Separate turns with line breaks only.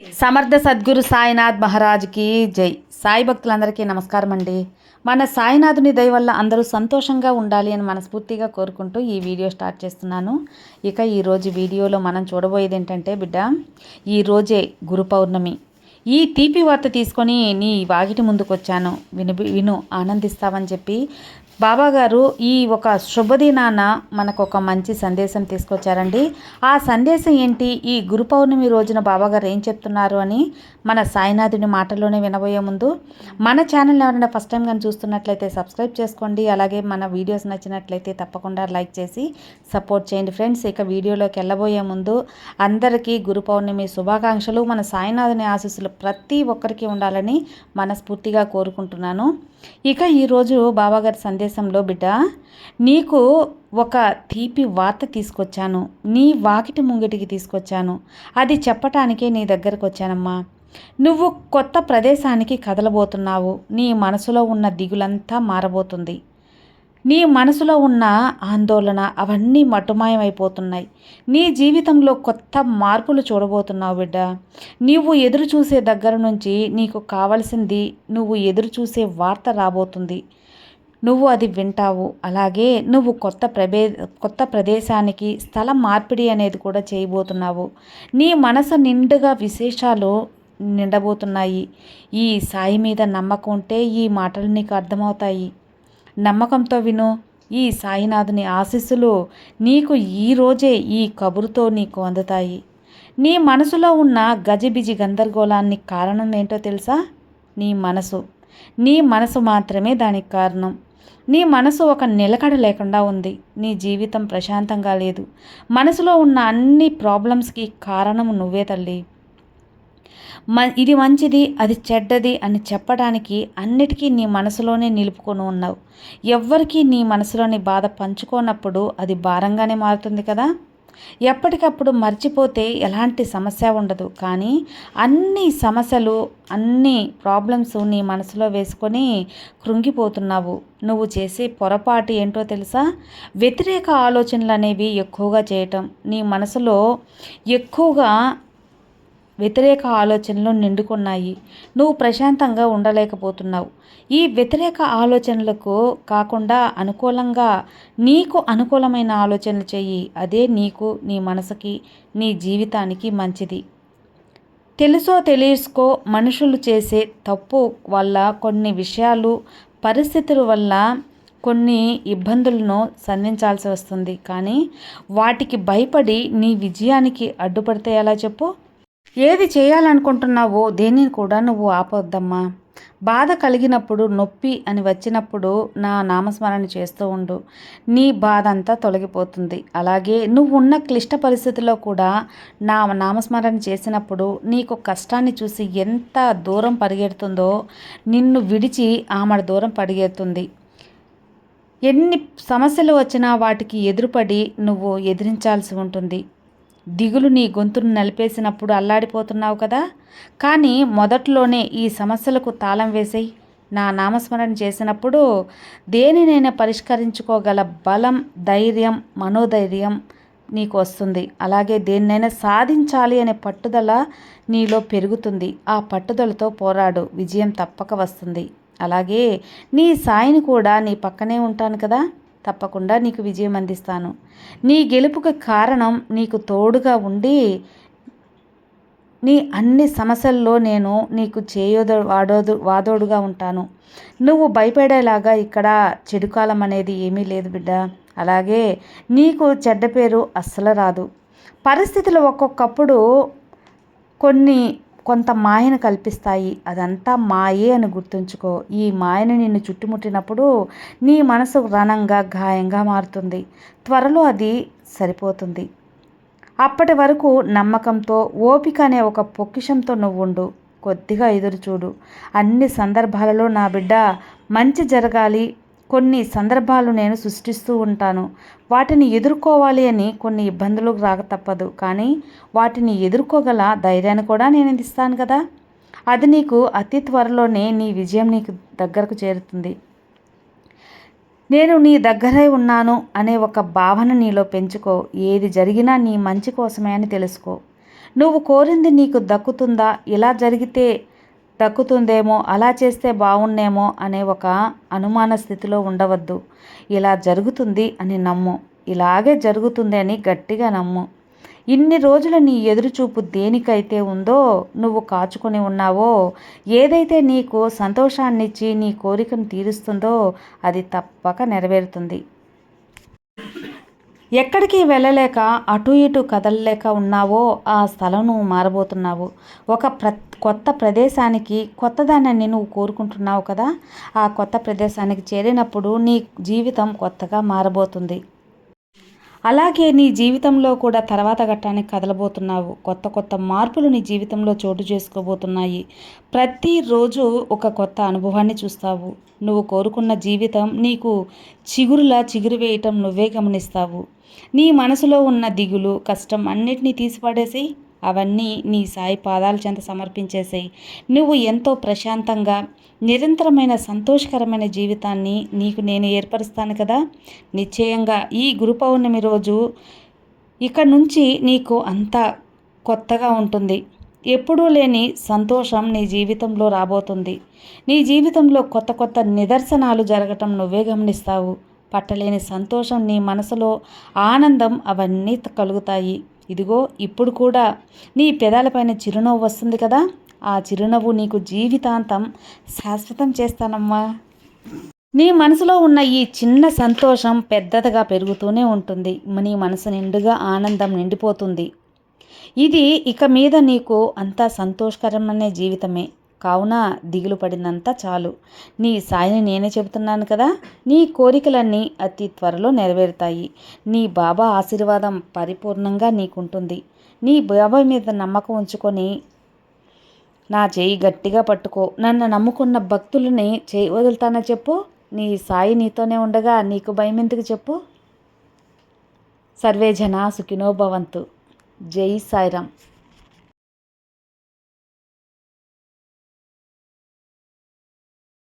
సమర్థ సద్గురు సాయినాథ్ మహారాజ్కి జై. సాయి భక్తులందరికీ నమస్కారం అండి. మన సాయినాథుని దయ వల్ల అందరూ సంతోషంగా ఉండాలి అని మనస్ఫూర్తిగా కోరుకుంటూ ఈ వీడియో స్టార్ట్ చేస్తున్నాను. ఇక ఈరోజు వీడియోలో మనం చూడబోయేది ఏంటంటే బిడ్డ ఈరోజే గురు పౌర్ణమి. ఈ తీపి వార్త తీసుకొని నీ వాకిటి ముందుకు వచ్చాను విను విను ఆనందిస్తావని చెప్పి బాబాగారు ఈ ఒక శుభదినాన మనకు ఒక మంచి సందేశం తీసుకొచ్చారండి. ఆ సందేశం ఏంటి? ఈ గురు పౌర్ణమి రోజున బాబాగారు ఏం చెప్తున్నారు అని మన సాయినాథుని మాటల్లోనే వినబోయే ముందు మన ఛానల్ ఎవరైనా ఫస్ట్ టైం కానీ చూస్తున్నట్లయితే సబ్స్క్రైబ్ చేసుకోండి. అలాగే మన వీడియోస్ నచ్చినట్లయితే తప్పకుండా లైక్ చేసి సపోర్ట్ చేయండి ఫ్రెండ్స్. ఇక వీడియోలోకి వెళ్ళబోయే ముందు అందరికీ గురు పౌర్ణమి శుభాకాంక్షలు. మన సాయినాథుని ఆశీస్సులు ప్రతి ఒక్కరికి ఉండాలని మనస్ఫూర్తిగా కోరుకుంటున్నాను. ఇక ఈరోజు బాబాగారి సందేశంలో బిడ్డ నీకు ఒక తీపి వార్త తీసుకొచ్చాను. నీ వాకిటి ముంగిటికి తీసుకొచ్చాను. అది చెప్పటానికే నీ దగ్గరకు వచ్చానమ్మా. నువ్వు కొత్త ప్రదేశానికి కదలబోతున్నావు. నీ మనసులో ఉన్న దిగులంతా మారబోతుంది. నీ మనసులో ఉన్న ఆందోళన అవన్నీ మటుమాయమైపోతున్నాయి. నీ జీవితంలో కొత్త మార్పులు చూడబోతున్నావు బిడ్డ. నీవు ఎదురు చూసే దగ్గర నుంచి నీకు కావలసింది నువ్వు ఎదురు చూసే వార్త రాబోతుంది. నువ్వు అది వింటావు. అలాగే నువ్వు కొత్త ప్రదే కొత్త ప్రదేశానికి స్థల మార్పిడి అనేది కూడా చేయబోతున్నావు. నీ మనసు నిండుగా విశేషాలు నిండబోతున్నాయి. ఈ సాయి మీద నమ్మకం ఉంటే ఈ మాటలు నీకు అర్థమవుతాయి. నమ్మకంతో విను. ఈ సాయినాథుని ఆశీస్సులు నీకు ఈరోజే ఈ కబురుతో నీకు అందుతాయి. నీ మనసులో ఉన్న గజిబిజి గందరగోళాన్ని కారణం ఏంటో తెలుసా? నీ మనసు. నీ మనసు మాత్రమే దానికి కారణం. నీ మనసు ఒక నిలకడ లేకుండా ఉంది. నీ జీవితం ప్రశాంతంగా లేదు. మనసులో ఉన్న అన్ని ప్రాబ్లమ్స్కి కారణం నువ్వే తల్లి. మ ఇది మంచిది అది చెడ్డది అని చెప్పడానికి అన్నిటికీ నీ మనసులోనే నిలుపుకొని ఉన్నావు. ఎవ్వరికీ నీ మనసులోని బాధ పంచుకోనప్పుడు అది భారంగానే మారుతుంది కదా? ఎప్పటికప్పుడు మర్చిపోతే ఎలాంటి సమస్య ఉండదు. కానీ అన్ని సమస్యలు అన్ని ప్రాబ్లమ్స్ నీ మనసులో వేసుకొని కృంగిపోతున్నావు. నువ్వు చేసే పొరపాటు ఏంటో తెలుసా? వ్యతిరేక ఆలోచనలు అనేవి ఎక్కువగా చేయటం. నీ మనసులో ఎక్కువగా వ్యతిరేక ఆలోచనలు నిండుకున్నాయి. నువ్వు ప్రశాంతంగా ఉండలేకపోతున్నావు. ఈ వ్యతిరేక ఆలోచనలకు కాకుండా అనుకూలంగా నీకు అనుకూలమైన ఆలోచనలు చెయ్యి. అదే నీకు నీ మనసుకి నీ జీవితానికి మంచిది. తెలుసో తెలుసుకో మనుషులు చేసే తప్పు వల్ల కొన్ని విషయాలు పరిస్థితుల వల్ల కొన్ని ఇబ్బందులను సంధించాల్సి వస్తుంది. కానీ వాటికి భయపడి నీ విజయానికి అడ్డుపడితే ఎలా చెప్పు? ఏది చేయాలనుకుంటున్నావో దేనిని కూడా నువ్వు ఆపొద్దమ్మా. బాధ కలిగినప్పుడు నొప్పి అని వచ్చినప్పుడు నా నామస్మరణ చేస్తూ ఉండు. నీ బాధ అంతా తొలగిపోతుంది. అలాగే నువ్వు ఉన్న క్లిష్ట పరిస్థితిలో కూడా నా నామస్మరణ చేసినప్పుడు నీకు కష్టాన్ని చూసి ఎంత దూరం పరిగెడుతుందో నిన్ను విడిచి ఆమె దూరం పరిగెడుతుంది. ఎన్ని సమస్యలు వచ్చినా వాటికి ఎదురుపడి నువ్వు ఎదిరించాల్సి ఉంటుంది. దిగులు నీ గొంతును నలిపేసినప్పుడు అల్లాడిపోతున్నావు కదా? కానీ మొదట్లోనే ఈ సమస్యలకు తాళం వేసేయి. నా నామస్మరణ చేసినప్పుడు దేనినైనా పరిష్కరించుకోగల బలం ధైర్యం మనోధైర్యం నీకు వస్తుంది అలాగే దేన్నైనా సాధించాలి అనే పట్టుదల నీలో పెరుగుతుంది. ఆ పట్టుదలతో పోరాడు. విజయం తప్పక వస్తుంది. అలాగే నీ సాయిని కూడా నీ పక్కనే ఉంటాను కదా? తప్పకుండా నీకు విజయం అందిస్తాను. నీ గెలుపుకి కారణం నీకు తోడుగా ఉండి నీ అన్ని సమస్యల్లో నేను నీకు చేయోద వాడోదు వాదోడుగా ఉంటాను. నువ్వు భయపడేలాగా ఇక్కడ చెడుకాలం అనేది ఏమీ లేదు బిడ్డ. అలాగే నీకు చెడ్డ పేరు అస్సలు రాదు. పరిస్థితులు ఒక్కొక్కప్పుడు కొన్ని కొంత మాయను కల్పిస్తాయి. అదంతా మాయే అని గుర్తుంచుకో. ఈ మాయను నిన్ను చుట్టుముట్టినప్పుడు నీ మనసు రణంగా గాయంగా మారుతుంది. త్వరలో అది సరిపోతుంది. అప్పటి వరకు నమ్మకంతో ఓపిక అనే ఒక పొక్కిషంతో నువ్వుండు. కొద్దిగా ఎదురు చూడు అన్ని సందర్భాలలో నా బిడ్డ మంచి జరగాలి కొన్ని సందర్భాలు నేను సృష్టిస్తూ ఉంటాను. వాటిని ఎదుర్కోవాలి అని కొన్ని ఇబ్బందులు రాక తప్పదు. కానీ వాటిని ఎదుర్కోగల ధైర్యాన్ని కూడా నేను ఇస్తాను కదా. అది నీకు అతి త్వరలోనే నీ విజయం నీకు దగ్గరకు చేరుతుంది. నేను నీ దగ్గరే ఉన్నాను అనే ఒక భావన నీలో పెంచుకో. ఏది జరిగినా నీ మంచి కోసమే అని తెలుసుకో. నువ్వు కోరింది నీకు దక్కుతుందా? ఇలా జరిగితే దక్కుతుందేమో అలా చేస్తే బాగున్నేమో అనే ఒక అనుమాన స్థితిలో ఉండవద్దు. ఇలా జరుగుతుంది అని నమ్ము. ఇలాగే జరుగుతుంది అని గట్టిగా నమ్ము. ఇన్ని రోజుల నీ ఎదురుచూపు దేనికైతే ఉందో నువ్వు కాచుకొని ఉన్నావో ఏదైతే నీకు సంతోషాన్నిచ్చి నీ కోరికను తీరుస్తుందో అది తప్పక నెరవేరుతుంది. ఎక్కడికి వెళ్ళలేక అటు ఇటు కదలలేక ఉన్నావో ఆ స్థలం నువ్వు మారబోతున్నావు. ఒక ప్ర కొత్త ప్రదేశానికి కొత్తదాన్ని నువ్వు కోరుకుంటున్నావు కదా? ఆ కొత్త ప్రదేశానికి చేరినప్పుడు నీ జీవితం కొత్తగా మారబోతుంది. అలాగే నీ జీవితంలో కూడా తర్వాత ఘట్టానికి కదలబోతున్నావు. కొత్త కొత్త మార్పులు నీ జీవితంలో చోటు చేసుకోబోతున్నాయి. ప్రతిరోజు ఒక కొత్త అనుభవాన్ని చూస్తావు. నువ్వు కోరుకున్న జీవితం నీకు చిగురులా చిగురు వేయటం నువ్వే గమనిస్తావు. నీ మనసులో ఉన్న దిగులు కష్టం అన్నిటినీ తీసిపడేసి అవన్నీ నీ సాయి పాదాల చెంత సమర్పించేసాయి. నువ్వు ఎంతో ప్రశాంతంగా నిరంతరమైన సంతోషకరమైన జీవితాన్ని నీకు నేను ఏర్పరుస్తాను కదా? నిశ్చయంగా ఈ గురు పౌర్ణమి రోజు ఇక్కడ నుంచి నీకు అంతా కొత్తగా ఉంటుంది. ఎప్పుడూ లేని సంతోషం నీ జీవితంలో రాబోతుంది. నీ జీవితంలో కొత్త కొత్త నిదర్శనాలు జరగటం నువ్వే గమనిస్తావు. పట్టలేని సంతోషం నీ మనసులో ఆనందం అవన్నీ కలుగుతాయి. ఇదిగో ఇప్పుడు కూడా నీ పెదాలపైన చిరునవ్వు వస్తుంది కదా? ఆ చిరునవ్వు నీకు జీవితాంతం శాశ్వతం చేస్తానమ్మా. నీ మనసులో ఉన్న ఈ చిన్న సంతోషం పెద్దదిగా పెరుగుతూనే ఉంటుంది. నీ మనసు నిండుగా ఆనందం నిండిపోతుంది. ఇది ఇక మీద నీకు అంతా సంతోషకరమనే జీవితమే. కావున దిగులు పడిందంతా చాలు. నీ సాయిని నేనే చెబుతున్నాను కదా నీ కోరికలన్నీ అతి త్వరలో నెరవేరుతాయి. నీ బాబా ఆశీర్వాదం పరిపూర్ణంగా నీకుంటుంది. నీ బాబా మీద నమ్మకం ఉంచుకొని నా చేయి గట్టిగా పట్టుకో. నన్ను నమ్ముకున్న భక్తులని చేయి వదులుతానా చెప్పు? నీ సాయి నీతోనే ఉండగా నీకు భయం ఎందుకు చెప్పు? సర్వే జనా సుఖినోభవంతు జై సాయిరామ్.